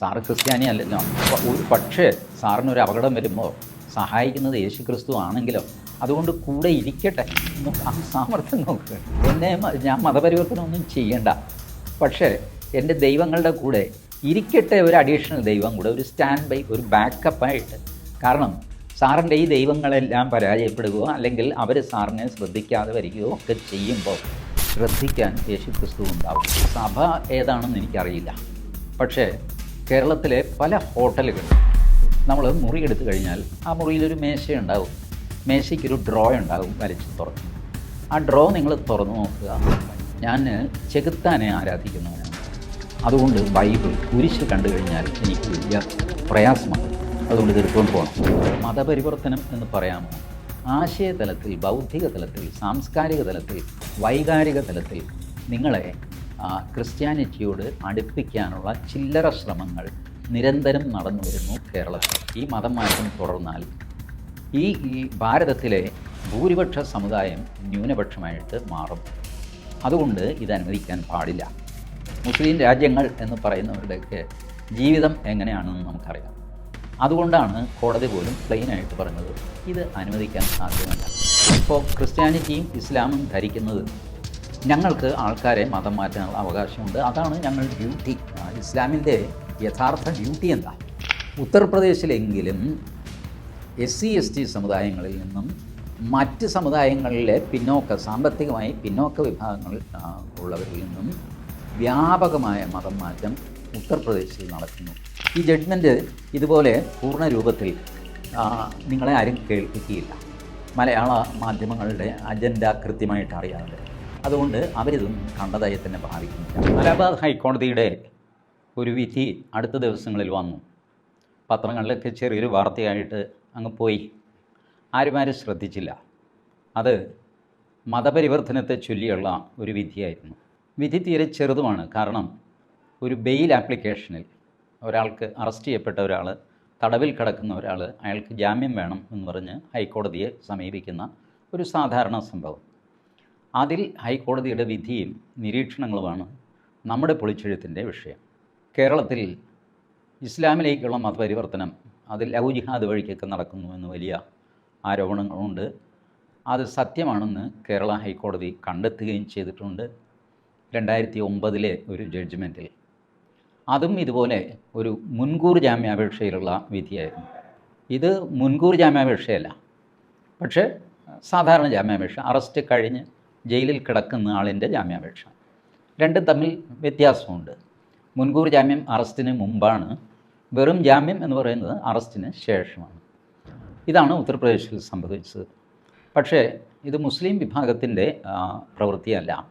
Sir ക്രിസ്ത്യാനി അല്ലല്ലോ. ഒരു പക്ഷേ സാറിനൊരു അപകടം വരുമ്പോൾ സഹായിക്കുന്നത് യേശു ക്രിസ്തു ആണെങ്കിലോ അതുകൊണ്ട് കൂടെ ഇരിക്കട്ടെ. ആ സാമർത്ഥ്യം നോക്ക്. എന്നെ ഞാൻ മതപരിവർത്തനമൊന്നും ചെയ്യണ്ട. പക്ഷേ എന്റെ ദൈവങ്ങളുടെ കൂടെ ഇരിക്കട്ടെ ഒരു അഡീഷണൽ ദൈവം കൂടെ ഒരു സ്റ്റാൻഡ് ബൈ ഒരു ബാക്കപ്പായിട്ട് കാരണം സാറിന്റെ ഈ ദൈവങ്ങളെല്ലാം പരാജയപ്പെടുകയോ അല്ലെങ്കിൽ അവർ സാറിനെ ശ്രദ്ധിക്കാതെ വരികയോ ഒക്കെ ചെയ്യുമ്പോൾ ശ്രദ്ധിക്കാൻ യേശു ക്രിസ്തു ഉണ്ടാവും. സഭ ഏതാണെന്ന് എനിക്കറിയില്ല. പക്ഷേ കേരളത്തിലെ പല ഹോട്ടലുകൾ നമ്മൾ മുറി എടുത്തു കഴിഞ്ഞാൽ ആ മുറിയിലൊരു മേശയുണ്ടാവും. മേശയ്ക്കൊരു ഡ്രോ ഉണ്ടാവും വലിച്ചു തുറക്കും. ആ ഡ്രോ നിങ്ങൾ തുറന്നു നോക്കുക. ഞാൻ ചെകുത്താനെ ആരാധിക്കുന്നവനാണ്. അതുകൊണ്ട് ബൈബിൾ കുരിശ് കണ്ടു കഴിഞ്ഞാൽ എനിക്ക് വലിയ പ്രയാസമാണ്. അതുകൊണ്ട് തീർത്തുകൊണ്ട് പോകണം. മതപരിവർത്തനം എന്ന് പറയാമോ ആശയതലത്തിൽ ബൗദ്ധിക തലത്തിൽ സാംസ്കാരിക തലത്തിൽ വൈകാരിക തലത്തിൽ നിങ്ങളെ ക്രിസ്ത്യാനിറ്റിയോട് അടുപ്പിക്കാനുള്ള ചില്ലറ ശ്രമങ്ങൾ നിരന്തരം നടന്നു വരുന്നു കേരളത്തിൽ. ഈ മതം മാറ്റം തുടർന്നാൽ ഈ ഈ ഭാരതത്തിലെ ഭൂരിപക്ഷ സമുദായം ന്യൂനപക്ഷമായിട്ട് മാറും. അതുകൊണ്ട് ഇത് അനുവദിക്കാൻ പാടില്ല. മുസ്ലിം രാജ്യങ്ങൾ എന്ന് പറയുന്നവരുടെയൊക്കെ ജീവിതം എങ്ങനെയാണെന്ന് നമുക്കറിയാം. അതുകൊണ്ടാണ് കോടതി പോലും പ്ലെയിനായിട്ട് പറഞ്ഞത് ഇത് അനുവദിക്കാൻ സാധ്യമല്ല. ഇപ്പോൾ ക്രിസ്ത്യാനിറ്റിയും ഇസ്ലാമും ധരിക്കുന്നത് ഞങ്ങൾക്ക് ആൾക്കാരെ മതം മാറ്റാനുള്ള അവകാശമുണ്ട്. അതാണ് ഞങ്ങളുടെ ഡ്യൂട്ടി ഇസ്ലാമിന്റെ യഥാർത്ഥ ഡ്യൂട്ടി എന്താ? ഉത്തർപ്രദേശിലെങ്കിലും എസ് സി എസ് ടി സമുദായങ്ങളിൽ നിന്നും മറ്റ് സമുദായങ്ങളിലെ പിന്നോക്ക സാമ്പത്തികമായി പിന്നോക്ക വിഭാഗങ്ങൾ ഉള്ളവരിൽ നിന്നും വ്യാപകമായ മതം മാറ്റം ഉത്തർപ്രദേശിൽ നടക്കുന്നു. ഈ ജഡ്ജ്മെന്റ് ഇതുപോലെ പൂർണ രൂപത്തിൽ നിങ്ങളെ ആരും കേൾപ്പിക്കുകയില്ല. മലയാള മാധ്യമങ്ങളുടെ അജണ്ട കൃത്യമായിട്ട് അറിയാതെ. അതുകൊണ്ട് അവരിതൊന്നും കണ്ടതായി തന്നെ ഭാവിക്കുന്നില്ല അലഹബാദ് ഹൈക്കോടതിയുടെ ഒരു വിധി അടുത്ത ദിവസങ്ങളിൽ വന്നു. പത്രങ്ങളിലൊക്കെ ചെറിയൊരു വാർത്തയായിട്ട് അങ്ങ് പോയി. ആരുമാരും ആരും ശ്രദ്ധിച്ചില്ല. അത് മതപരിവർത്തനത്തെ ചൊല്ലിയുള്ള ഒരു വിധിയായിരുന്നു. വിധി തീരെ ചെറുതുമാണ്. കാരണം ഒരു ബെയിൽ ആപ്ലിക്കേഷനിൽ ഒരാൾക്ക് അറസ്റ്റ് ചെയ്യപ്പെട്ട ഒരാൾ തടവിൽ കിടക്കുന്ന ഒരാൾ അയാൾക്ക് ജാമ്യം വേണം എന്ന് പറഞ്ഞ് ഹൈക്കോടതിയെ സമീപിക്കുന്ന ഒരു സാധാരണ സംഭവം. അതിൽ ഹൈക്കോടതിയുടെ വിധിയും നിരീക്ഷണങ്ങളുമാണ് നമ്മുടെ പൊളിച്ചെഴുത്തിന്റെ വിഷയം. കേരളത്തിൽ ഇസ്ലാമിലേക്കുള്ള മതപരിവർത്തനം അതിൽ ലവ് ജിഹാദ് വഴിക്കൊക്കെ നടക്കുന്നു എന്ന് വലിയ ആരോപണങ്ങളുണ്ട്. അത് സത്യമാണെന്ന് കേരള ഹൈക്കോടതി കണ്ടെത്തുകയും ചെയ്തിട്ടുണ്ട് രണ്ടായിരത്തി ഒമ്പതിലെ ഒരു ജഡ്ജ്മെന്റിൽ അതും ഇതുപോലെ ഒരു മുൻകൂർ ജാമ്യാപേക്ഷയിലുള്ള വിധിയായിരുന്നു. ഇത് മുൻകൂർ ജാമ്യാപേക്ഷയല്ല. പക്ഷേ സാധാരണ ജാമ്യാപേക്ഷ അറസ്റ്റ് കഴിഞ്ഞ് ജയിലിൽ കിടക്കുന്ന ആളിന്റെ ജാമ്യാപേക്ഷ. രണ്ടും തമ്മിൽ വ്യത്യാസമുണ്ട്. മുൻകൂർ ജാമ്യം അറസ്റ്റിന് മുമ്പാണ്. വെറും ജാമ്യം എന്ന് പറയുന്നത് അറസ്റ്റിന് ശേഷമാണ്. ഇതാണ് ഉത്തർപ്രദേശിൽ സംഭവിച്ചത്. പക്ഷേ ഇത് മുസ്ലിം വിഭാഗത്തിന്റെ പ്രവൃത്തിയല്ല.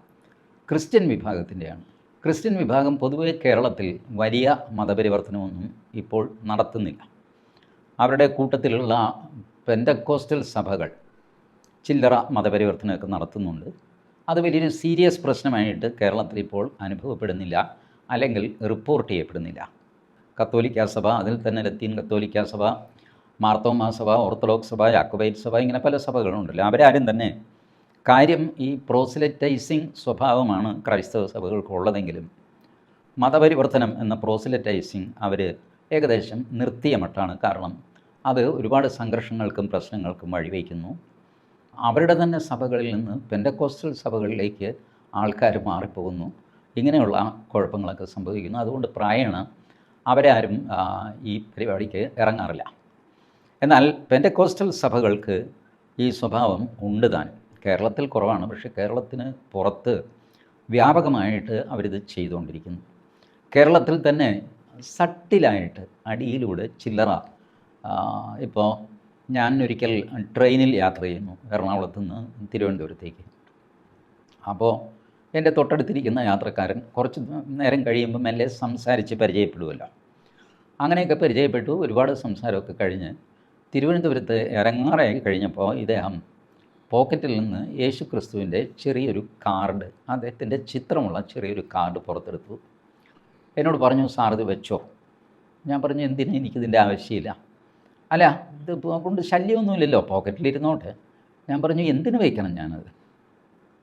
ക്രിസ്ത്യൻ വിഭാഗത്തിന്റെയാണ്. ക്രിസ്ത്യൻ വിഭാഗം പൊതുവെ കേരളത്തിൽ വലിയ മതപരിവർത്തനമൊന്നും ഇപ്പോൾ നടത്തുന്നില്ല. അവരുടെ കൂട്ടത്തിലുള്ള പെൻഡക്കോസ്റ്റൽ സഭകൾ ചില്ലറ മതപരിവർത്തനമൊക്കെ നടത്തുന്നുണ്ട്. അത് വലിയൊരു സീരിയസ് പ്രശ്നമായിട്ട് കേരളത്തിൽ ഇപ്പോൾ അനുഭവപ്പെടുന്നില്ല അല്ലെങ്കിൽ റിപ്പോർട്ട് ചെയ്യപ്പെടുന്നില്ല. കത്തോലിക്ക സഭ അതിൽ തന്നെ ലത്തീൻ കത്തോലിക്ക സഭ മാർത്തോമാ സഭ ഓർത്തഡോക്സ് സഭ യാക്കോബൈറ്റ് സഭ ഇങ്ങനെ പല സഭകളുണ്ടല്ലോ. അവരാരും തന്നെ കാര്യം ഈ പ്രോസിലറ്റൈസിങ് സ്വഭാവമാണ് ക്രൈസ്തവ സഭകൾക്കുള്ളതെങ്കിലും മതപരിവർത്തനം എന്ന പ്രോസിലറ്റൈസിങ് അവർ ഏകദേശം നിർത്തിയ മട്ടാണ് കാരണം. അത് ഒരുപാട് സംഘർഷങ്ങൾക്കും പ്രശ്നങ്ങൾക്കും വഴിവെക്കുന്നു. അവരുടെ തന്നെ സഭകളിൽ നിന്ന് പെൻഡക്കോസ്റ്റൽ സഭകളിലേക്ക് ആൾക്കാർ മാറിപ്പോകുന്നു. ഇങ്ങനെയുള്ള കുഴപ്പങ്ങളൊക്കെ സംഭവിക്കുന്നു. അതുകൊണ്ട് പ്രായമാണ് അവരാരും ഈ പരിപാടിക്ക് ഇറങ്ങാറില്ല. എന്നാൽ പെൻഡക്കോസ്റ്റൽ സഭകൾക്ക് ഈ സ്വഭാവം ഉണ്ട് താൻ. കേരളത്തിൽ കുറവാണ് പക്ഷേ കേരളത്തിന് പുറത്ത് വ്യാപകമായിട്ട് അവരിത് ചെയ്തുകൊണ്ടിരിക്കുന്നു. കേരളത്തിൽ തന്നെ സട്ടിലായിട്ട് അടിയിലൂടെ ചില്ലറ ഇപ്പോൾ ഞാൻ ഒരിക്കൽ ട്രെയിനിൽ യാത്ര ചെയ്യുന്നു എറണാകുളത്ത് നിന്ന് തിരുവനന്തപുരത്തേക്ക്. അപ്പോൾ എന്റെ തൊട്ടടുത്തിരിക്കുന്ന യാത്രക്കാരൻ കുറച്ച് നേരം കഴിയുമ്പോൾ മെല്ലെ സംസാരിച്ച് പരിചയപ്പെടുമല്ലോ അങ്ങനെയൊക്കെ പരിചയപ്പെട്ടു ഒരുപാട് സംസാരമൊക്കെ കഴിഞ്ഞ് തിരുവനന്തപുരത്ത് ഇറങ്ങാറായി കഴിഞ്ഞപ്പോൾ ഇദ്ദേഹം പോക്കറ്റിൽ നിന്ന് യേശു ക്രിസ്തുവിന്റെ ചെറിയൊരു കാർഡ് അദ്ദേഹത്തിന്റെ ചിത്രമുള്ള ചെറിയൊരു കാർഡ് പുറത്തെടുത്തു. എന്നോട് പറഞ്ഞു സാർ ഇത് വെച്ചോ. ഞാൻ പറഞ്ഞു എന്തിനാ എനിക്കിതിന്റെ ആവശ്യമില്ല? അല്ല ഇത് കൊണ്ട് ശല്യമൊന്നുമില്ലല്ലോ. പോക്കറ്റിലിരുന്നോട്ടെ ഞാൻ പറഞ്ഞു എന്തിനു വയ്ക്കണം ഞാനത്?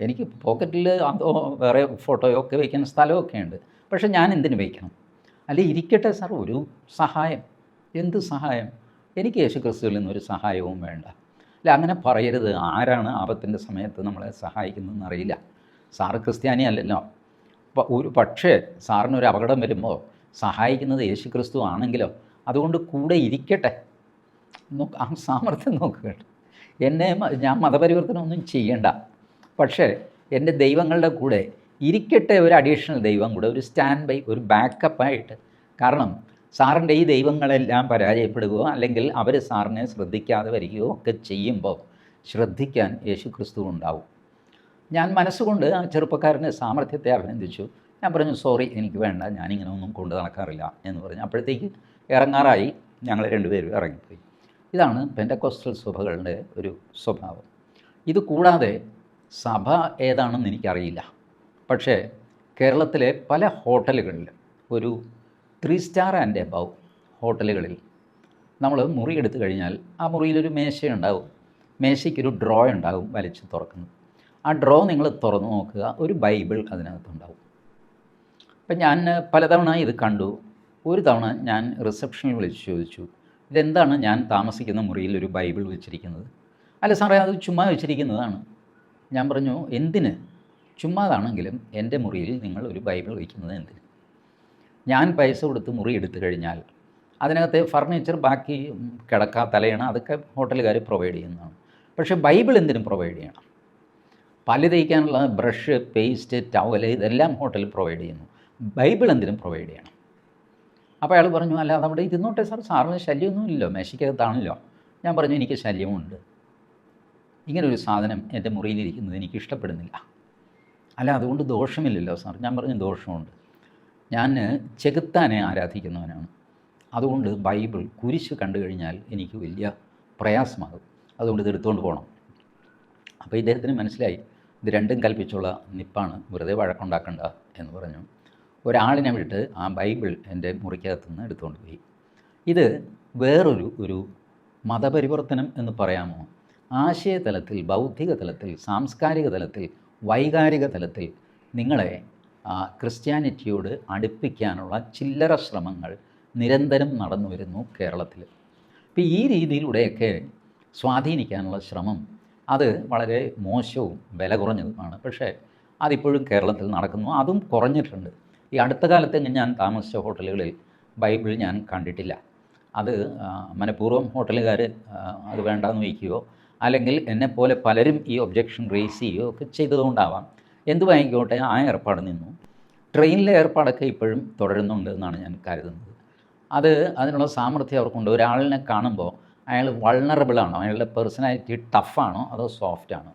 എനിക്ക് പോക്കറ്റിൽ അതോ വേറെ ഫോട്ടോയോ ഒക്കെ വയ്ക്കാൻ സ്ഥലമൊക്കെ ഉണ്ട്. പക്ഷേ ഞാൻ എന്തിനു വയ്ക്കണം? അല്ലെ ഇരിക്കട്ടെ സാർ ഒരു സഹായം. എന്ത് സഹായം? എനിക്ക് യേശു ക്രിസ്തുവിൽ നിന്നൊരു സഹായവും വേണ്ട. അല്ല അങ്ങനെ പറയരുത്. ആരാണ് ആപത്തിന്റെ സമയത്ത് നമ്മളെ സഹായിക്കുന്നതെന്ന് അറിയില്ല. സാറ് ക്രിസ്ത്യാനി അല്ലല്ലോ. അപ്പോൾ ഒരു പക്ഷേ സാറിനൊരു അപകടം വരുമ്പോൾ സഹായിക്കുന്നത് യേശു ക്രിസ്തു ആണെങ്കിലോ അതുകൊണ്ട് കൂടെ ഇരിക്കട്ടെ. നോക്ക് ആ സാമർത്ഥ്യം നോക്കുക എന്നെ ഞാൻ മതപരിവർത്തനമൊന്നും ചെയ്യണ്ട. പക്ഷേ എന്റെ ദൈവങ്ങളുടെ കൂടെ ഇരിക്കട്ടെ ഒരു അഡീഷണൽ ദൈവം കൂടെ ഒരു സ്റ്റാൻഡ് ബൈ ഒരു ബാക്കപ്പായിട്ട് കാരണം സാറിന്റെ ഈ ദൈവങ്ങളെല്ലാം പരാജയപ്പെടുകയോ അല്ലെങ്കിൽ അവർ സാറിനെ ശ്രദ്ധിക്കാതെ വരികയോ ഒക്കെ ചെയ്യുമ്പോൾ ശ്രദ്ധിക്കാൻ യേശു ക്രിസ്തു ഉണ്ടാവും. ഞാൻ മനസ്സുകൊണ്ട് ആ ചെറുപ്പക്കാരന്റെ സാമർഥ്യത്തെ അഭിനന്ദിച്ചു. ഞാൻ പറഞ്ഞു സോറി എനിക്ക് വേണ്ട. ഞാനിങ്ങനെ ഒന്നും കൊണ്ടു നടക്കാറില്ല എന്ന് പറഞ്ഞു. അപ്പോഴത്തേക്ക് ഇറങ്ങാറായി. ഞങ്ങൾ രണ്ടുപേരും ഇറങ്ങിപ്പോയി. ഇതാണ് പെൻഡക്കോസ്റ്റൽ സഭകളുടെ ഒരു സ്വഭാവം. ഇത് കൂടാതെ സഭ ഏതാണെന്ന് എനിക്കറിയില്ല. പക്ഷേ കേരളത്തിലെ പല ഹോട്ടലുകളിൽ ഒരു ത്രീ സ്റ്റാർ ആൻഡ് എബവ് ഹോട്ടലുകളിൽ നമ്മൾ മുറി എടുത്തു കഴിഞ്ഞാൽ ആ മുറിയിലൊരു മേശയുണ്ടാവും മേശയ്ക്കൊരു ഡ്രോ ഉണ്ടാവും വലിച്ചു തുറക്കുന്നത് ആ ഡ്രോ നിങ്ങൾ തുറന്നു നോക്കുക ഒരു ബൈബിൾ അതിനകത്തുണ്ടാവും. അപ്പം ഞാൻ പലതവണ ഇത് കണ്ടു. ഒരു തവണ ഞാൻ റിസപ്ഷനിൽ വിളിച്ച് ചോദിച്ചു ഇതെന്താണ് ഞാൻ താമസിക്കുന്ന മുറിയിൽ ഒരു ബൈബിൾ വെച്ചിരിക്കുന്നത്? അല്ല സാറേ അത് ചുമ്മാ വെച്ചിരിക്കുന്നതാണ്. ഞാൻ പറഞ്ഞു എന്തിന്? ചുമ്മാതാണെങ്കിലും എന്റെ മുറിയിൽ നിങ്ങൾ ഒരു ബൈബിൾ വയ്ക്കുന്നത് എന്തിന്? ഞാൻ പൈസ കൊടുത്ത് മുറി എടുത്തു കഴിഞ്ഞാൽ അതിനകത്ത് ഫർണിച്ചർ ബാക്കി കിടക്ക തലയണ അതൊക്കെ ഹോട്ടലുകാർ പ്രൊവൈഡ് ചെയ്യുന്നതാണ്. പക്ഷേ ബൈബിൾ എന്തിനും പ്രൊവൈഡ് ചെയ്യണം? പല്ല് തയ്ക്കാനുള്ള ബ്രഷ് പേസ്റ്റ് ടവൽ ഇതെല്ലാം ഹോട്ടലിൽ പ്രൊവൈഡ് ചെയ്യുന്നു. ബൈബിൾ എന്തിനും പ്രൊവൈഡ് ചെയ്യണം? അപ്പോൾ അയാൾ പറഞ്ഞു അല്ല അതവിടെ ഇരുന്നോട്ടെ സാർ. സാറിന് ശല്യമൊന്നുമില്ലല്ലോ. മേശയ്ക്കകത്താണല്ലോ. ഞാൻ പറഞ്ഞു എനിക്ക് ശല്യമുണ്ട്. ഇങ്ങനൊരു സാധനം എന്റെ മുറിയിലിരിക്കുന്നത് എനിക്ക് ഇഷ്ടപ്പെടുന്നില്ല. അല്ല അതുകൊണ്ട് ദോഷമില്ലല്ലോ സാർ. ഞാൻ പറഞ്ഞു ദോഷമുണ്ട്. ഞാൻ ചെകുത്താനെ ആരാധിക്കുന്നവനാണ്. അതുകൊണ്ട് ബൈബിൾ കുരിശ് കണ്ടു കഴിഞ്ഞാൽ എനിക്ക് വലിയ പ്രയാസമാകും. അതുകൊണ്ട് ഇത് എടുത്തുകൊണ്ട് പോകണം അപ്പോൾ ഇദ്ദേഹത്തിന് മനസ്സിലായി ഇത് രണ്ടും കൽപ്പിച്ചുള്ള നിപ്പാണ്. വെറുതെ വഴക്കുണ്ടാക്കണ്ട എന്ന് പറഞ്ഞു. ഒരാളിനെ വിട്ട് ആ ബൈബിൾ എന്റെ മുറിക്കകത്തു നിന്ന് എടുത്തുകൊണ്ട് പോയി. ഇത് വേറൊരു ഒരു മതപരിവർത്തനം എന്ന് പറയാമോ? ആശയതലത്തിൽ ബൗദ്ധിക തലത്തിൽ സാംസ്കാരിക തലത്തിൽ വൈകാരിക തലത്തിൽ നിങ്ങളെ ക്രിസ്ത്യാനിറ്റിയോട് അടുപ്പിക്കാനുള്ള ചില്ലറ ശ്രമങ്ങൾ നിരന്തരം നടന്നു വരുന്നു കേരളത്തിൽ. അപ്പോൾ ഈ രീതിയിലൂടെയൊക്കെ സ്വാധീനിക്കാനുള്ള ശ്രമം അത് വളരെ മോശവും വില കുറഞ്ഞതുമാണ് പക്ഷേ അതിപ്പോഴും കേരളത്തിൽ നടക്കുന്നു. അതും കുറഞ്ഞിട്ടുണ്ട്. ഈ അടുത്ത കാലത്ത് ഞാൻ താമസിച്ച ഹോട്ടലുകളിൽ ബൈബിൾ ഞാൻ കണ്ടിട്ടില്ല. അത് മനഃപൂർവം ഹോട്ടലുകാർ അത് വേണ്ടാന്ന് വയ്ക്കുകയോ അല്ലെങ്കിൽ എന്നെപ്പോലെ പലരും ഈ ഒബ്ജക്ഷൻ റേസ് ചെയ്യുകയോ ഒക്കെ ചെയ്തതുകൊണ്ടാവാം. വാങ്ങിക്കോട്ടെ ആ ഏർപ്പാട് നിന്നു. ട്രെയിനിലെ ഏർപ്പാടൊക്കെ ഇപ്പോഴും തുടരുന്നുണ്ട് എന്നാണ് ഞാൻ കരുതുന്നത്. അത് അതിനുള്ള സാമർഥ്യം അവർക്കുണ്ട് ഒരാളിനെ കാണുമ്പോൾ അയാൾ വൾണറബിളാണോ അയാളുടെ പേഴ്സണാലിറ്റി ടഫാണോ അതോ സോഫ്റ്റാണോ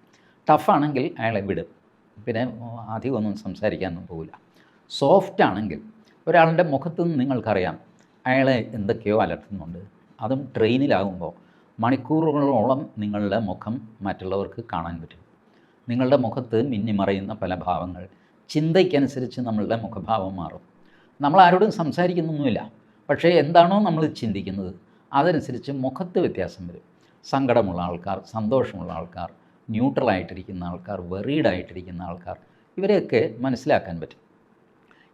ടഫാണെങ്കിൽ അയാളെ വിടും. പിന്നെ അധികമൊന്നും സംസാരിക്കാനൊന്നും പോകില്ല സോഫ്റ്റ് ആണെങ്കിൽ ഒരാളുടെ മുഖത്ത് നിന്ന് നിങ്ങൾക്കറിയാം അയാളെ എന്തൊക്കെയോ അലട്ടുന്നുണ്ട്. അതും ട്രെയിനിലാകുമ്പോൾ മണിക്കൂറുകളോളം നിങ്ങളുടെ മുഖം മറ്റുള്ളവർക്ക് കാണാൻ പറ്റും. നിങ്ങളുടെ മുഖത്ത് മിന്നിമറയുന്ന പല ഭാവങ്ങൾ ചിന്തയ്ക്കനുസരിച്ച് നമ്മളുടെ മുഖഭാവം മാറും. നമ്മൾ ആരോടും സംസാരിക്കുന്നൊന്നുമില്ല. പക്ഷേ എന്താണോ നമ്മൾ ചിന്തിക്കുന്നത് അതനുസരിച്ച് മുഖത്ത് വ്യത്യാസം വരും. സങ്കടമുള്ള ആൾക്കാർ സന്തോഷമുള്ള ആൾക്കാർ ന്യൂട്രലായിട്ടിരിക്കുന്ന ആൾക്കാർ വെറീഡായിട്ടിരിക്കുന്ന ആൾക്കാർ ഇവരെയൊക്കെ മനസ്സിലാക്കാൻ പറ്റും.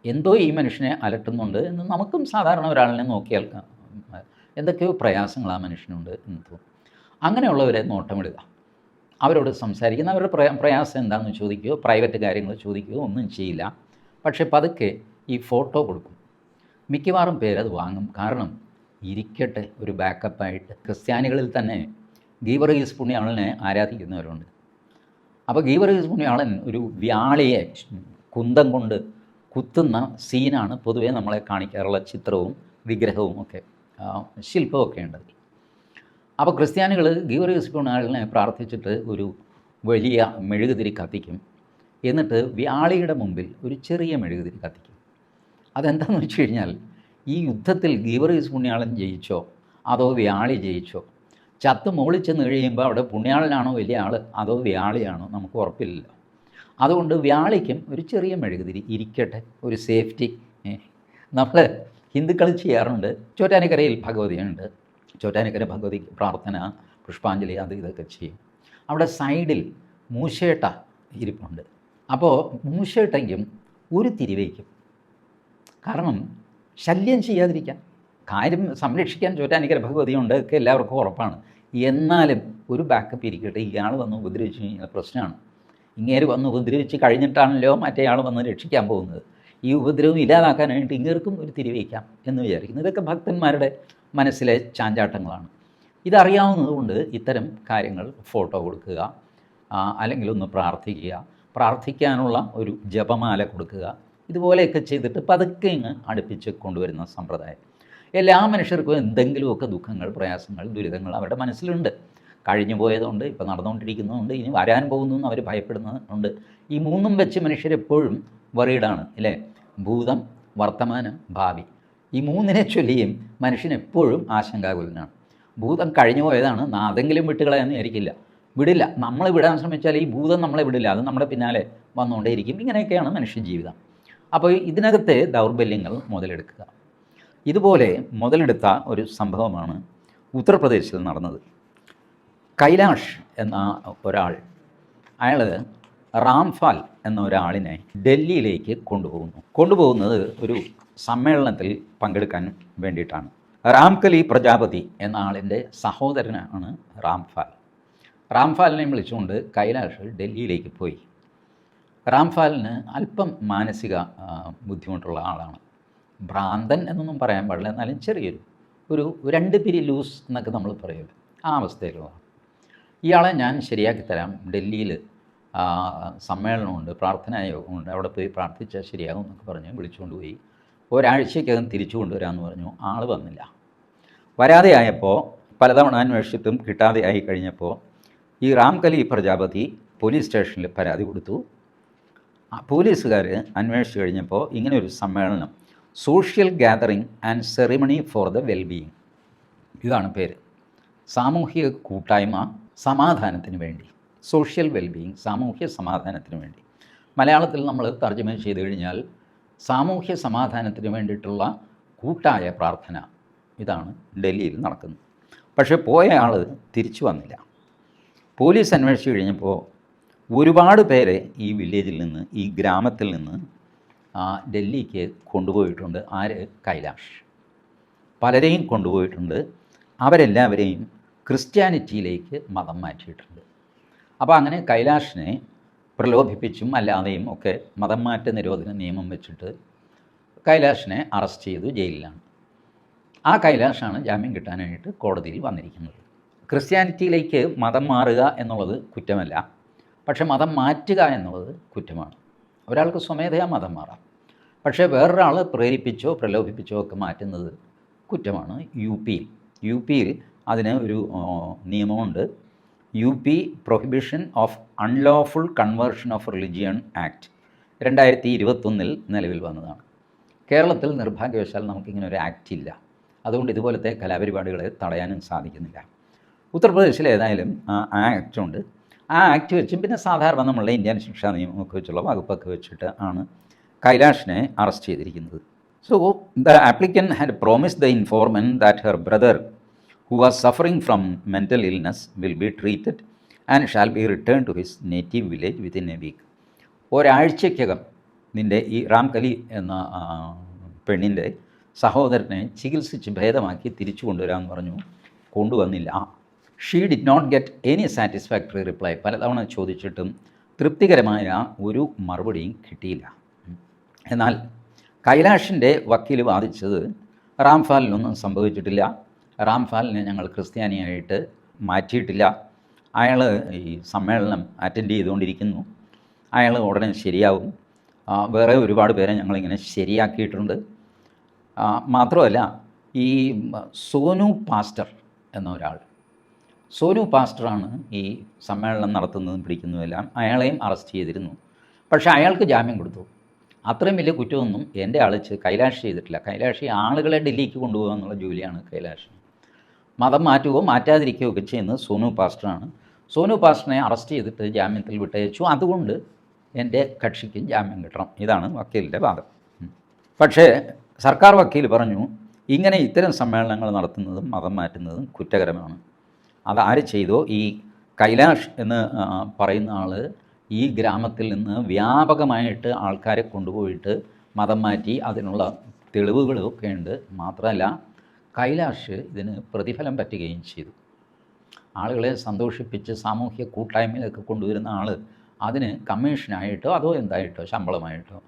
എന്തോ ഈ മനുഷ്യനെ അലട്ടുന്നുണ്ട് എന്ന് നമുക്കും സാധാരണ ഒരാളിനെ നോക്കിയാൽ എന്തൊക്കെയോ പ്രയാസങ്ങൾ ആ മനുഷ്യനുണ്ട് എന്ന് തോന്നും അങ്ങനെയുള്ളവരെ നോട്ടമിടുക. അവരോട് സംസാരിക്കുന്ന അവരുടെ പ്രയാ പ്രയാസം എന്താണെന്ന് ചോദിക്കുകയോ പ്രൈവറ്റ് കാര്യങ്ങൾ ചോദിക്കുകയോ ഒന്നും ചെയ്യില്ല. പക്ഷേ പതുക്കെ ഈ ഫോട്ടോ കൊടുക്കും. മിക്കവാറും പേരത് വാങ്ങും. കാരണം ഇരിക്കട്ടെ ഒരു ബാക്കപ്പായിട്ട്. ക്രിസ്ത്യാനികളിൽ തന്നെ ഗീവറീസ് പുണ്യാളനെ ആരാധിക്കുന്നവരുണ്ട്. അപ്പോൾ ഗീവറീസ് പുണ്യാളൻ ഒരു വ്യാളിയെ കുന്തം കൊണ്ട് കുത്തുന്ന സീനാണ് പൊതുവേ നമ്മളെ കാണിക്കാറുള്ള ചിത്രവും വിഗ്രഹവും ഒക്കെ ആ, ശില്പമൊക്കെ ഉണ്ട്. അപ്പോൾ ക്രിസ്ത്യാനികൾ ഗീവറി പുണ്യാളനെ പ്രാർത്ഥിച്ചിട്ട് ഒരു വലിയ മെഴുകുതിരി കത്തിക്കും. എന്നിട്ട് വ്യാളിയുടെ മുമ്പിൽ ഒരു ചെറിയ മെഴുകുതിരി കത്തിക്കും. അതെന്താണെന്ന് വെച്ച് കഴിഞ്ഞാൽ ഈ യുദ്ധത്തിൽ ഗീവറീസ് പുണ്യാളൻ ജയിച്ചോ അതോ വ്യാളി ജയിച്ചോ ചത്ത് മുകളിൽ ചെന്ന് കഴിയുമ്പോൾ അവിടെ പുണ്യാളനാണോ വലിയ ആൾ അതോ വ്യാളിയാണോ നമുക്ക് ഉറപ്പില്ലല്ലോ. അതുകൊണ്ട് വ്യാളിക്കും ഒരു ചെറിയ മെഴുകുതിരി ഇരിക്കട്ടെ ഒരു സേഫ്റ്റി നമ്മൾ ഹിന്ദുക്കൾ ചെയ്യാറുണ്ട്. ചോറ്റാനിക്കരയിൽ ഭഗവതിയുണ്ട്. ചോറ്റാനിക്കര ഭഗവതി പ്രാർത്ഥന പുഷ്പാഞ്ജലി അത് ഇതൊക്കെ ചെയ്യും. അവിടെ സൈഡിൽ മൂശേട്ട ഇരിപ്പുണ്ട്. അപ്പോൾ മൂശേട്ടയ്ക്കും ഒരു തിരിവയ്ക്കും കാരണം ശല്യം ചെയ്യാതിരിക്കാൻ. കാര്യം സംരക്ഷിക്കാൻ ചോറ്റാനിക്കര ഭഗവതിയുണ്ട് ഒക്കെ എല്ലാവർക്കും ഉറപ്പാണ്. എന്നാലും ഒരു ബാക്കപ്പ് ഇരിക്കട്ടെ ഇയാൾ വന്ന് ഉപദ്രവിച്ചു കഴിഞ്ഞാൽ പ്രശ്നമാണ്. ഇങ്ങേര് വന്ന് ഉപദ്രവിച്ച് കഴിഞ്ഞിട്ടാണല്ലോ മറ്റേയാൾ വന്ന് രക്ഷിക്കാൻ പോകുന്നത്. ഈ ഉപദ്രവം ഇല്ലാതാക്കാനായിട്ട് ഇങ്ങേർക്കും ഒരു തിരിവയ്ക്കാം എന്ന് വിചാരിക്കുന്നു. ഇതൊക്കെ ഭക്തന്മാരുടെ മനസ്സിലെ ചാഞ്ചാട്ടങ്ങളാണ്. ഇതറിയാവുന്നതുകൊണ്ട് ഇത്തരം കാര്യങ്ങൾ ഫോട്ടോ കൊടുക്കുക അല്ലെങ്കിൽ ഒന്ന് പ്രാർത്ഥിക്കുക പ്രാർത്ഥിക്കാനുള്ള ഒരു ജപമാല കൊടുക്കുക ഇതുപോലെയൊക്കെ ചെയ്തിട്ട് പതുക്കെ ഇങ്ങ് അടുപ്പിച്ച് കൊണ്ടുവരുന്ന സമ്പ്രദായം. എല്ലാ മനുഷ്യർക്കും എന്തെങ്കിലുമൊക്കെ ദുഃഖങ്ങൾ പ്രയാസങ്ങൾ ദുരിതങ്ങൾ അവരുടെ മനസ്സിലുണ്ട്. കഴിഞ്ഞു പോയതുകൊണ്ട് ഇപ്പോൾ നടന്നുകൊണ്ടിരിക്കുന്നതുകൊണ്ട് ഇനി വരാൻ പോകുന്നു എന്ന് അവർ ഭയപ്പെടുന്നുണ്ട്. ഈ മൂന്നും വെച്ച് മനുഷ്യരെപ്പോഴും വറീഡാണ് അല്ലേ? ഭൂതം വർത്തമാനം ഭാവി. ഈ മൂന്നിനെ ചൊല്ലിയും മനുഷ്യൻ എപ്പോഴും ആശങ്കാകുലനാണ്. ഭൂതം കഴിഞ്ഞു പോയതാണ് നാതെങ്കിലും വിട്ടുകളയാന്ന് വിചാരിക്കില്ല. വിടില്ല. നമ്മൾ വിടാൻ ശ്രമിച്ചാൽ ഈ ഭൂതം നമ്മളെ വിടില്ല. അത് നമ്മുടെ പിന്നാലെ വന്നുകൊണ്ടേയിരിക്കും. ഇങ്ങനെയൊക്കെയാണ് മനുഷ്യ ജീവിതം. അപ്പോൾ ഇതിനകത്തെ ദൗർബല്യങ്ങൾ മുതലെടുക്കുക. ഇതുപോലെ മുതലെടുത്ത ഒരു സംഭവമാണ് ഉത്തർപ്രദേശിൽ നടന്നത്. കൈലാഷ് എന്ന ഒരാൾ അയാൾ റാംഫാൽ എന്ന ഒരാളിനെ ഡൽഹിയിലേക്ക് കൊണ്ടുപോകുന്നു. കൊണ്ടുപോകുന്നത് ഒരു സമ്മേളനത്തിൽ പങ്കെടുക്കാൻ വേണ്ടിയിട്ടാണ്. റാംകലി പ്രജാപതി എന്ന ആളിന്റെ സഹോദരനാണ് റാംഫാൽ. റാംഫാലിനെ വിളിച്ചുകൊണ്ട് കൈലാഷ് ഡൽഹിയിലേക്ക് പോയി. റാംഫാലിന് അല്പം മാനസിക ബുദ്ധിമുട്ടുള്ള ആളാണ്. ഭ്രാന്തൻ എന്നൊന്നും പറയാൻ പാടില്ല എന്നാലും ചെറിയൊരു ഒരു രണ്ട് പിരി ലൂസ് എന്നൊക്കെ നമ്മൾ പറയുമല്ലോ ആ അവസ്ഥയിലുള്ളതാണ്. ഇയാളെ ഞാൻ ശരിയാക്കി തരാം. ഡൽഹിയിൽ സമ്മേളനമുണ്ട് പ്രാർത്ഥനാ യോഗമുണ്ട്. അവിടെ പോയി പ്രാർത്ഥിച്ചാൽ ശരിയാകും എന്നൊക്കെ പറഞ്ഞ് വിളിച്ചുകൊണ്ട് പോയി. ഒരാഴ്ചയ്ക്കകം തിരിച്ചു കൊണ്ടുവരാമെന്ന് പറഞ്ഞു. ആൾ വന്നില്ല. വരാതെ ആയപ്പോൾ പലതവണ അന്വേഷിച്ചിട്ടും കിട്ടാതെ ആയി കഴിഞ്ഞപ്പോൾ ഈ റാംകലി പ്രജാപതി പോലീസ് സ്റ്റേഷനിൽ പരാതി കൊടുത്തു. പോലീസുകാർ അന്വേഷിച്ച് കഴിഞ്ഞപ്പോൾ ഇങ്ങനെ ഒരു സമ്മേളനം social gathering and ceremony for the wellbeing. ഇതാണ് പേര്. സാമൂഹിക കൂട്ടായ്മ സമാധാനത്തിന് വേണ്ടി സോഷ്യൽ വെൽബീയിങ് സാമൂഹ്യ സമാധാനത്തിന് വേണ്ടി. മലയാളത്തിൽ നമ്മൾ തർജമ ചെയ്ത് കഴിഞ്ഞാൽ സാമൂഹ്യ സമാധാനത്തിന് വേണ്ടിയിട്ടുള്ള കൂട്ടായ പ്രാർത്ഥന ഇതാണ് ഡൽഹിയിൽ നടക്കുന്നത്. പക്ഷേ പോയ ആൾ തിരിച്ചു വന്നില്ല. പോലീസ് അന്വേഷിച്ച് കഴിഞ്ഞപ്പോൾ ഒരുപാട് പേരെ ഈ വില്ലേജിൽ നിന്ന് ഈ ഗ്രാമത്തിൽ നിന്ന് ഡൽഹിക്ക് കൊണ്ടുപോയിട്ടുണ്ട് ആര്? കൈലാഷ്. പലരെയും കൊണ്ടുപോയിട്ടുണ്ട്. അവരെല്ലാവരെയും ക്രിസ്ത്യാനിറ്റിയിലേക്ക് മതം മാറ്റിയിട്ടുണ്ട്. അപ്പോൾ അങ്ങനെ കൈലാഷിനെ പ്രലോഭിപ്പിച്ചും അല്ലാതെയും ഒക്കെ മതം മാറ്റ നിരോധന നിയമം വെച്ചിട്ട് കൈലാഷിനെ അറസ്റ്റ് ചെയ്തു ജയിലിലാണ്. ആ കൈലാഷാണ് ജാമ്യം കിട്ടാനായിട്ട് കോടതിയിൽ വന്നിരിക്കുന്നത്. ക്രിസ്ത്യാനിറ്റിയിലേക്ക് മതം മാറുക എന്നുള്ളത് കുറ്റമല്ല. പക്ഷെ മതം മാറ്റുക എന്നുള്ളത് കുറ്റമാണ്. ഒരാൾക്ക് സ്വമേധയാ മതം മാറാം. പക്ഷേ വേറൊരാൾ പ്രേരിപ്പിച്ചോ പ്രലോഭിപ്പിച്ചോ ഒക്കെ മാറ്റുന്നത് കുറ്റമാണ് യു പിയിൽ. യു പിയിൽ അതിന് ഒരു നിയമമുണ്ട്. U P prohibition of unlawful conversion of religion act രണ്ടായിരത്തി ഇരുപത്തൊന്നിൽ നിലവിൽ വന്നതാണ്. കേരളത്തിൽ നിർഭാഗ്യവശാൽ നമുക്കിങ്ങനെ ഒരു ആക്റ്റ് ഇല്ല. അതുകൊണ്ട് ഇതുപോലത്തെ കലാപരിപാടികളെ തടയാനും സാധിക്കുന്നില്ല. ഉത്തർപ്രദേശിൽ ഏതായാലും ആ ആക്റ്റ് ഉണ്ട്. ആ ആക്ട് വെച്ചും പിന്നെ സാധാരണ നമ്മളുടെ ഇന്ത്യൻ ശിക്ഷാ നിയമമൊക്കെ വെച്ചുള്ള വകുപ്പൊക്കെ വെച്ചിട്ട് ആണ് കൈലാഷിനെ അറസ്റ്റ് ചെയ്തിരിക്കുന്നത്. So the applicant had promise the informant that her brother who are suffering from mental illness will be treated and shall be return to his native village within a week ഒരാഴ്ചയ്ക്കകം നിന്റെ ഈ റാംകലി എന്ന പെണ്ണിന്റെ സഹോദരനെ ചികിത്സിച്ച് ഭേദമാക്കി തിരിച്ചു കൊണ്ടുവരാമെന്ന് പറഞ്ഞു. കൊണ്ടുവന്നില്ല. She did not get any satisfactory reply പലതവണ ചോദിച്ചിട്ടും തൃപ്തികരമായ ഒരു മറുപടിയും കിട്ടിയില്ല. എന്നാൽ കൈലാഷിന്റെ വക്കീൽ വാദിച്ചത് റാംഫാലിനൊന്നും സംഭവിച്ചിട്ടില്ല. റാംഫാലിനെ ഞങ്ങൾ ക്രിസ്ത്യാനിയായിട്ട് മാറ്റിയിട്ടില്ല. അയാൾ ഈ സമ്മേളനം അറ്റൻഡ് ചെയ്തുകൊണ്ടിരിക്കുന്നു. അയാൾ ഉടനെ ശരിയാവും. വേറെ ഒരുപാട് പേരെ ഞങ്ങളിങ്ങനെ ശരിയാക്കിയിട്ടുണ്ട്. മാത്രമല്ല ഈ സോനു പാസ്റ്റർ എന്ന ഒരാൾ സോനു പാസ്റ്ററാണ് ഈ സമ്മേളനം നടത്തുന്നതും പിടിക്കുന്നതുമെല്ലാം അയാളെയും അറസ്റ്റ് ചെയ്തിരുന്നു. പക്ഷേ അയാൾക്ക് ജാമ്യം കൊടുത്തു. അത്രയും വലിയ കുറ്റമൊന്നും എന്റെ ആൾ കൈലാഷ് ചെയ്തിട്ടില്ല. കൈലാഷി ആളുകളെ ഡൽഹിക്ക് കൊണ്ടുപോകുക എന്നുള്ള ജോലിയാണ് കൈലാഷ് മതം മാറ്റുകയോ മാറ്റാതിരിക്കുകയോ ഒക്കെ ചെയ്യുന്നത് സോനു പാസ്റ്ററാണ്. സോനു പാസ്റ്ററിനെ അറസ്റ്റ് ചെയ്തിട്ട് ജാമ്യത്തിൽ വിട്ടയച്ചു. അതുകൊണ്ട് എന്റെ കക്ഷിക്കും ജാമ്യം കിട്ടണം. ഇതാണ് വക്കീലിന്റെ വാദം. പക്ഷേ സർക്കാർ വക്കീൽ പറഞ്ഞു ഇങ്ങനെ ഇത്തരം സമ്മേളനങ്ങൾ നടത്തുന്നതും മതം മാറ്റുന്നതും കുറ്റകരമാണ്. അത് ആര് ചെയ്തോ? ഈ കൈലാഷ് എന്ന് പറയുന്ന ആൾ ഈ ഗ്രാമത്തിൽ നിന്ന് വ്യാപകമായിട്ട് ആൾക്കാരെ കൊണ്ടുപോയിട്ട് മതം മാറ്റി അതിനുള്ള തെളിവുകളൊക്കെ ഉണ്ട്. മാത്രമല്ല കൈലാഷ് ഇതിന് പ്രതിഫലം പറ്റുകയും ചെയ്തു. ആളുകളെ സന്തോഷിപ്പിച്ച് സാമൂഹ്യ കൂട്ടായ്മയിലൊക്കെ കൊണ്ടുവരുന്ന ആൾ അതിന് കമ്മീഷനായിട്ടോ അതോ എന്തായിട്ടോ ശമ്പളമായിട്ടോ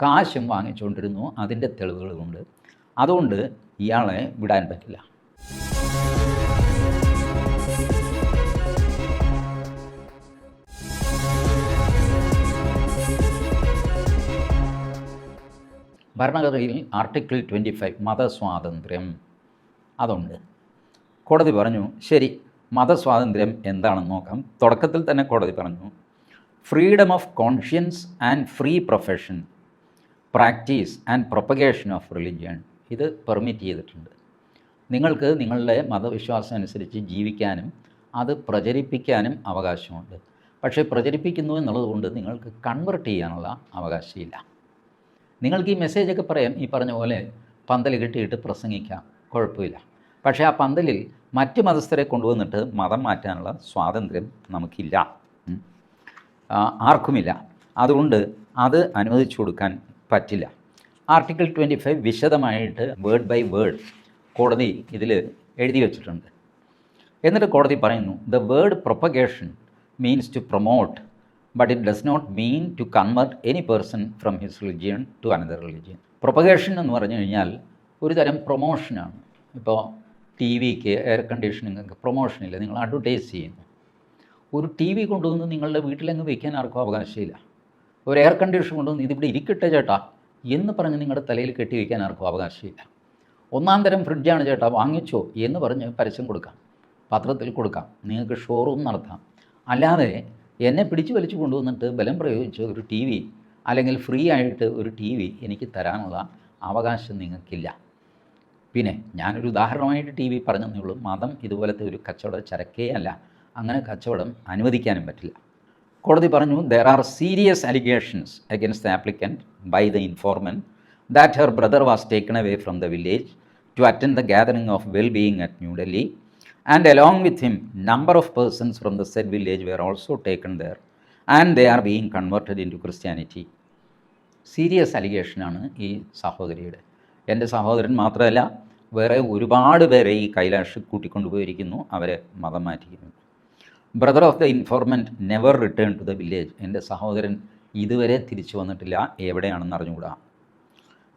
കാശും വാങ്ങിച്ചുകൊണ്ടിരുന്നു അതിന്റെ തെളിവുകളുമുണ്ട് അതുകൊണ്ട് ഇയാളെ വിടാൻ പറ്റില്ല. ഭരണഘടനയിൽ ആർട്ടിക്കിൾ ട്വന്റി ഫൈവ് മതസ്വാതന്ത്ര്യം. അതുണ്ട്. കോടതി പറഞ്ഞു ശരി മതസ്വാതന്ത്ര്യം എന്താണെന്ന് നോക്കാം. തുടക്കത്തിൽ തന്നെ കോടതി പറഞ്ഞു freedom of conscience and free profession practice and propagation of religion ഇത് പെർമിറ്റ് ചെയ്തിട്ടുണ്ട്. നിങ്ങൾക്ക് നിങ്ങളുടെ മതവിശ്വാസം അനുസരിച്ച് ജീവിക്കാനും അത് പ്രചരിപ്പിക്കാനും അവകാശമുണ്ട്. പക്ഷേ പ്രചരിപ്പിക്കുന്നു എന്നുള്ളതുകൊണ്ട് നിങ്ങൾക്ക് കൺവെർട്ട് ചെയ്യാനുള്ള അവകാശമില്ല. നിങ്ങൾക്ക് ഈ മെസ്സേജൊക്കെ പറയാം ഈ പറഞ്ഞ പോലെ പന്തൽ കെട്ടിയിട്ട് പ്രസംഗിക്കാം. കുഴപ്പമില്ല. പക്ഷേ ആ പന്തലിൽ മറ്റ് മതസ്ഥരെ കൊണ്ടുവന്നിട്ട് മതം മാറ്റാനുള്ള സ്വാതന്ത്ര്യം നമുക്കില്ല. ആർക്കുമില്ല. അതുകൊണ്ട് അത് അനുവദിച്ചു കൊടുക്കാൻ പറ്റില്ല. ആർട്ടിക്കിൾ ട്വന്റി ഫൈവ് വിശദമായിട്ട് വേർഡ് ബൈ വേർഡ് കോടതി ഇതിൽ എഴുതി വച്ചിട്ടുണ്ട്. എന്നിട്ട് കോടതി പറയുന്നു the word propagation means to promote but it does not mean to convert any person from his religion to another religion. Propagation എന്ന് പറഞ്ഞു കഴിഞ്ഞാൽ ഒരു തരം പ്രൊമോഷനാണ് ഇപ്പോൾ ടി വിക്ക് എയർ കണ്ടീഷനിങ് പ്രൊമോഷനില്ല നിങ്ങൾ അഡ്വർടൈസ് ചെയ്യുന്നു. ഒരു ടി വി കൊണ്ടുവന്ന് നിങ്ങളുടെ വീട്ടിലങ്ങ് വയ്ക്കാൻ ആർക്കും അവകാശമില്ല. ഒരു എയർ കണ്ടീഷൻ കൊണ്ടുവന്ന് ഇതിവിടെ ഇരിക്കട്ടെ ചേട്ടാ എന്ന് പറഞ്ഞ് നിങ്ങളുടെ തലയിൽ കെട്ടി വയ്ക്കാൻ ആർക്കും അവകാശമില്ല. ഒന്നാം തരം ഫ്രിഡ്ജാണ് ചേട്ടാ വാങ്ങിച്ചോ എന്ന് പറഞ്ഞ് പരസ്യം കൊടുക്കാം. പത്രത്തിൽ കൊടുക്കാം. നിങ്ങൾക്ക് ഷോറൂം നടത്താം. അല്ലാതെ എന്നെ പിടിച്ചു വലിച്ചു കൊണ്ടുവന്നിട്ട് ബലം പ്രയോഗിച്ച് ഒരു ടി വി അല്ലെങ്കിൽ ഫ്രീ ആയിട്ട് ഒരു ടി വി എനിക്ക് തരാനുള്ള അവകാശം നിങ്ങൾക്കില്ല. പിന്നെ ഞാനൊരു ഉദാഹരണമായിട്ട് ടി വി പറഞ്ഞതേ ഉള്ളൂ. മതം ഇതുപോലത്തെ ഒരു കച്ചവട ചരക്കേ അല്ല. അങ്ങനെ കച്ചവടം അനുവദിക്കാനും പറ്റില്ല. കോടതി പറഞ്ഞു there are serious allegations against the applicant by the informant that her brother was taken away from the village to attend the gathering of well being at New Delhi and along with him number of persons from the set village were also taken there and they are being converted into Christianity serious അലിഗേഷനാണ് ഈ സഹോദരിയുടെ. എന്റെ സഹോദരൻ മാത്രമല്ല വേറെ ഒരുപാട് പേരെ ഈ കൈലാഷ് കൂട്ടിക്കൊണ്ടുപോയിരിക്കുന്നു അവരെ മതം മാറ്റിയിരുന്നു brother of the informant never return to the village എന്റെ സഹോദരൻ ഇതുവരെ തിരിച്ചു വന്നിട്ടില്ല എവിടെയാണെന്ന് അറിഞ്ഞുകൂടാ?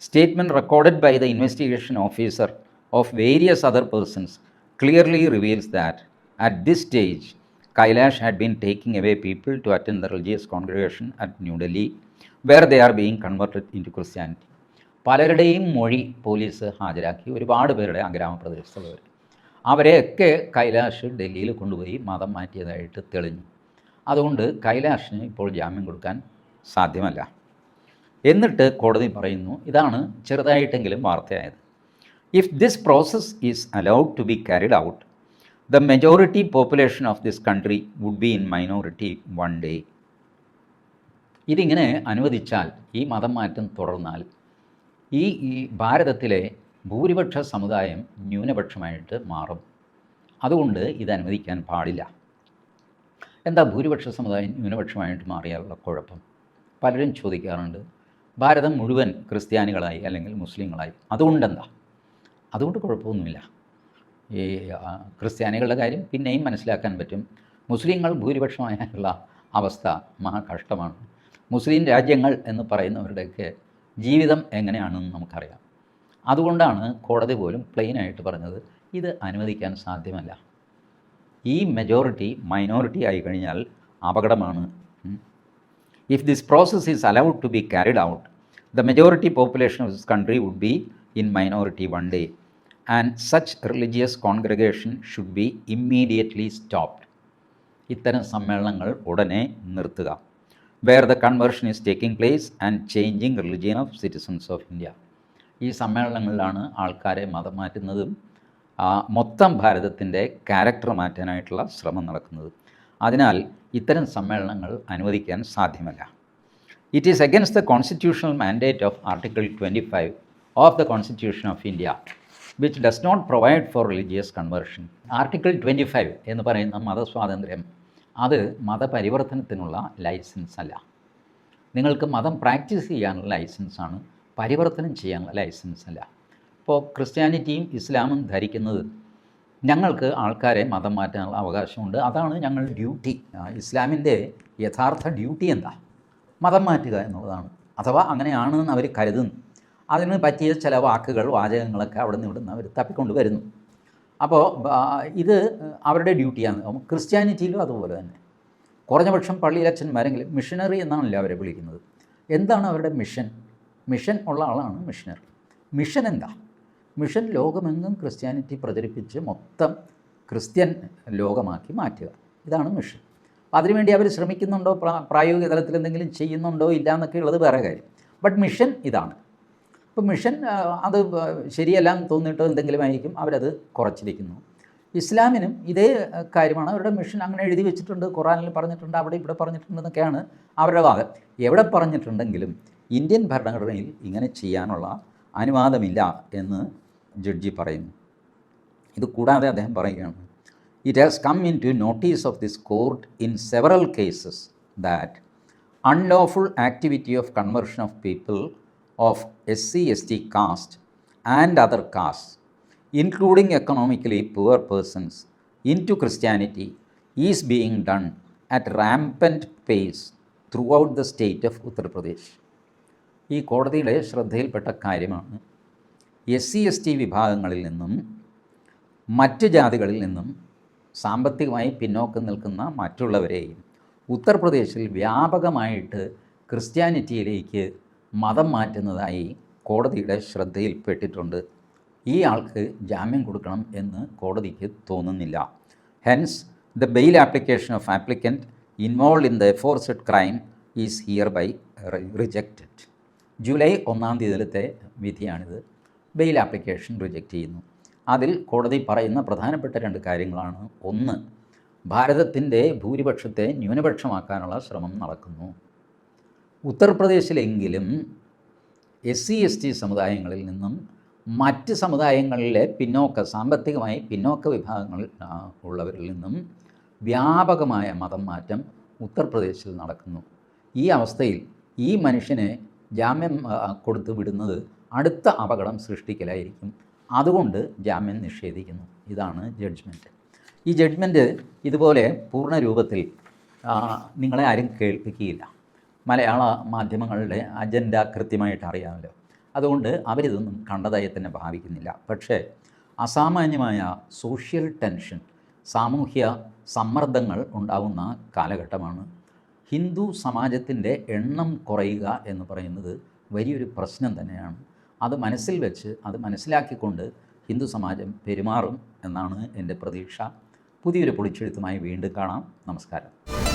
Statement recorded by the investigation officer of various other persons clearly reveals that at this stage Kailash had been taking away people to attend the religious congregation at New Delhi where they are being converted into Christianity പലരുടെയും മൊഴി police ഹാജരാക്കി. ഒരുപാട് പേരുടെ ആ ഗ്രാമപ്രദേശത്തുള്ളവർ അവരെയൊക്കെ കൈലാഷ് ഡൽഹിയിൽ കൊണ്ടുപോയി മതം മാറ്റിയതായിട്ട് തെളിഞ്ഞു. അതുകൊണ്ട് കൈലാഷിന് ഇപ്പോൾ ജാമ്യം കൊടുക്കാൻ സാധ്യമല്ല. എന്നിട്ട് കോടതി പറയുന്നു ഇതാണ് ചെറുതായിട്ടെങ്കിലും വാർത്തയായത്. If this process is allowed to be carried out the majority population of this country would be in minority one day ഇതിങ്ങനെ അനുവദിച്ചാൽ ഈ മതം മാറ്റം തുടർന്നാൽ ഈ ഈ ഭാരതത്തിലെ ഭൂരിപക്ഷ സമുദായം ന്യൂനപക്ഷമായിട്ട് മാറും. അതുകൊണ്ട് ഇത് അനുവദിക്കാൻ പാടില്ല. എന്താ ഭൂരിപക്ഷ സമുദായം ന്യൂനപക്ഷമായിട്ട് മാറിയാലുള്ള കുഴപ്പം? പലരും ചോദിക്കാറുണ്ട് ഭാരതം മുഴുവൻ ക്രിസ്ത്യാനികളായി അല്ലെങ്കിൽ മുസ്ലിങ്ങളായി. അതുകൊണ്ടെന്താ? അതുകൊണ്ട് കുഴപ്പമൊന്നുമില്ല. ഈ ക്രിസ്ത്യാനികളുടെ കാര്യം പിന്നെയും മനസ്സിലാക്കാൻ പറ്റും. മുസ്ലിങ്ങൾ ഭൂരിപക്ഷമായുള്ള അവസ്ഥ മഹാകഷ്ടമാണ്. മുസ്ലിം രാജ്യങ്ങൾ എന്ന് പറയുന്നവരുടെയൊക്കെ ജീവിതം എങ്ങനെയാണെന്ന് നമുക്കറിയാം. അതുകൊണ്ടാണ് കോടതി പോലും പ്ലെയിനായിട്ട് പറഞ്ഞത് ഇത് അനുവദിക്കാൻ സാധ്യമല്ല. ഈ മെജോറിറ്റി മൈനോറിറ്റി ആയി കഴിഞ്ഞാൽ അപകടമാണ്. If this process is allowed to be carried out the majority population of this country would be in minority one day and such religious congregation should be immediately stopped ഇത്തരം സമ്മേളനങ്ങൾ ഉടനെ നിർത്തുക. Where the conversion is taking place and changing religion of citizens of India ഈ സമ്മേളനങ്ങളിലാണ് ആൾക്കാരെ മതം മാറ്റുന്നതും മൊത്തം ഭാരതത്തിന്റെ ക്യാരക്ടർ മാറ്റാനായിട്ടുള്ള ശ്രമം നടക്കുന്നത്. അതിനാൽ ഇത്തരം സമ്മേളനങ്ങൾ അനുവദിക്കാൻ സാധ്യമല്ല. It is against the constitutional mandate of article twenty five of the constitution of India which does not provide for religious conversion article twenty five എന്ന് പറയുന്ന മതസ്വാതന്ത്ര്യം അത് മതപരിവർത്തനത്തിനുള്ള ലൈസൻസ് അല്ല. നിങ്ങൾക്ക് മതം പ്രാക്ടീസ് ചെയ്യാനുള്ള ലൈസൻസാണ് പരിവർത്തനം ചെയ്യാനുള്ള ലൈസൻസ് അല്ല. ഇപ്പോൾ ക്രിസ്ത്യാനിറ്റിയും ഇസ്ലാമും ധരിക്കുന്നത് ഞങ്ങൾക്ക് ആൾക്കാരെ മതം മാറ്റാനുള്ള അവകാശമുണ്ട്. അതാണ് ഞങ്ങളുടെ ഡ്യൂട്ടി ഇസ്ലാമിന്റെ യഥാർത്ഥ ഡ്യൂട്ടി എന്താ? മതം മാറ്റുക എന്നുള്ളതാണ്. അഥവാ അങ്ങനെയാണെന്ന് അവർ കരുതുന്നു. അതിന് പറ്റിയ ചില വാക്കുകൾ വാചകങ്ങളൊക്കെ അവിടെ നിന്ന് ഇവിടുന്ന് അവർ തപ്പിക്കൊണ്ട് വരുന്നു. അപ്പോൾ ഇത് അവരുടെ ഡ്യൂട്ടിയാണ്. ക്രിസ്ത്യാനിറ്റിയിലും അതുപോലെ തന്നെ. കുറഞ്ഞപക്ഷം പള്ളിയിലച്ഛന്മാരെങ്കിലും മിഷനറി എന്നാണല്ലോ അവരെ വിളിക്കുന്നത്. എന്താണ് അവരുടെ മിഷൻ? മിഷൻ ഉള്ള ആളാണ് മിഷനറി മിഷൻ എന്താ? മിഷൻ ലോകമെങ്ങും ക്രിസ്ത്യാനിറ്റി പ്രചരിപ്പിച്ച് മൊത്തം ക്രിസ്ത്യൻ ലോകമാക്കി മാറ്റുക. ഇതാണ് മിഷൻ. അതിനുവേണ്ടി അവർ ശ്രമിക്കുന്നുണ്ടോ? പ്രായോഗിക തലത്തിൽ എന്തെങ്കിലും ചെയ്യുന്നുണ്ടോ? ഇല്ല എന്നൊക്കെ ഉള്ളത് വേറെ കാര്യം. ബട്ട് മിഷൻ ഇതാണ്. ഇപ്പം മിഷൻ അത് ശരിയല്ല എന്ന് തോന്നിയിട്ട് എന്തെങ്കിലും ആയിരിക്കും അവരത് കുറച്ചിരിക്കുന്നു. ഇസ്ലാമിനും ഇതേ കാര്യമാണ്. അവരുടെ മിഷൻ അങ്ങനെ എഴുതി വെച്ചിട്ടുണ്ട് ഖുറാനിൽ പറഞ്ഞിട്ടുണ്ട് അവിടെ ഇവിടെ പറഞ്ഞിട്ടുണ്ടെന്നൊക്കെയാണ് അവരുടെ വാദം. എവിടെ പറഞ്ഞിട്ടുണ്ടെങ്കിലും ഇന്ത്യൻ ഭരണഘടനയിൽ ഇങ്ങനെ ചെയ്യാനുള്ള അനുവാദമില്ല എന്ന് ജഡ്ജി പറയുന്നു. ഇത് കൂടാതെ അദ്ദേഹം പറയുകയാണ് it has come into notice of this court in several cases that unlawful activity of conversion of people S T caste and other caste including economically poor persons into Christianity is being done at rampant pace throughout the state of Uttar Pradesh ഈ കോടതിയുടെ ശ്രദ്ധയിൽപ്പെട്ട കാര്യമാണ് S C S T വിഭാഗങ്ങളിൽ നിന്നും മറ്റ് ജാതികളിൽ നിന്നും സാമ്പത്തികമായി പിന്നോക്കം നിൽക്കുന്ന മറ്റുള്ളവരെയും ഉത്തർപ്രദേശിൽ വ്യാപകമായിട്ട് ക്രിസ്ത്യാനിറ്റിയിലേക്ക് മതം മാറ്റുന്നതായി കോടതിയുടെ ശ്രദ്ധയിൽപ്പെട്ടിട്ടുണ്ട്. ഈ ആൾക്ക് ജാമ്യം കൊടുക്കണം എന്ന് കോടതിക്ക് തോന്നുന്നില്ല. Hence the bail application of applicant involve in the aforesaid crime is hereby rejected July ഒന്നാം തീയതിയിലത്തെ വിധിയാണിത്. ബെയിൽ ആപ്ലിക്കേഷൻ റിജക്റ്റ് ചെയ്യുന്നു. അതിൽ കോടതി പറയുന്ന പ്രധാനപ്പെട്ട രണ്ട് കാര്യങ്ങളാണ്. ഒന്ന് ഭാരതത്തിന്റെ ഭൂരിപക്ഷത്തെ ന്യൂനപക്ഷമാക്കാനുള്ള ശ്രമം നടക്കുന്നു. ഉത്തർപ്രദേശിലെങ്കിലും എസ് സി എസ് ടി സമുദായങ്ങളിൽ നിന്നും മറ്റ് സമുദായങ്ങളിലെ പിന്നോക്ക സാമ്പത്തികമായി പിന്നോക്ക വിഭാഗങ്ങൾ ഉള്ളവരിൽ നിന്നും വ്യാപകമായ മതം മാറ്റം ഉത്തർപ്രദേശിൽ നടക്കുന്നു. ഈ അവസ്ഥയിൽ ഈ മനുഷ്യനെ ജാമ്യം കൊടുത്തു വിടുന്നത് അടുത്ത അപകടം സൃഷ്ടിക്കലായിരിക്കും. അതുകൊണ്ട് ജാമ്യം നിഷേധിക്കുന്നു. ഇതാണ് ജഡ്ജ്മെന്റ് ഈ ജഡ്ജ്മെന്റ് ഇതുപോലെ പൂർണ രൂപത്തിൽ നിങ്ങളെ ആരും കേൾപ്പിക്കുകയില്ല. മലയാള മാധ്യമങ്ങളുടെ അജണ്ട കൃത്യമായിട്ട് അറിയാമല്ലോ. അതുകൊണ്ട് അവരിതൊന്നും കണ്ടതായി തന്നെ ഭാവിക്കുന്നില്ല. പക്ഷേ അസാമാന്യമായ സോഷ്യൽ ടെൻഷൻ സാമൂഹ്യ സമ്മർദ്ദങ്ങൾ ഉണ്ടാകുന്ന കാലഘട്ടമാണ്. ഹിന്ദു സമാജത്തിന്റെ എണ്ണം കുറയുക എന്ന് പറയുന്നത് വലിയൊരു പ്രശ്നം തന്നെയാണ്. അത് മനസ്സിൽ വെച്ച് അത് മനസ്സിലാക്കിക്കൊണ്ട് ഹിന്ദു സമാജം പെരുമാറും എന്നാണ് എന്റെ പ്രതീക്ഷ. പുതിയൊരു പൊളിച്ചെഴുത്തുമായി വീണ്ടും കാണാം. നമസ്കാരം.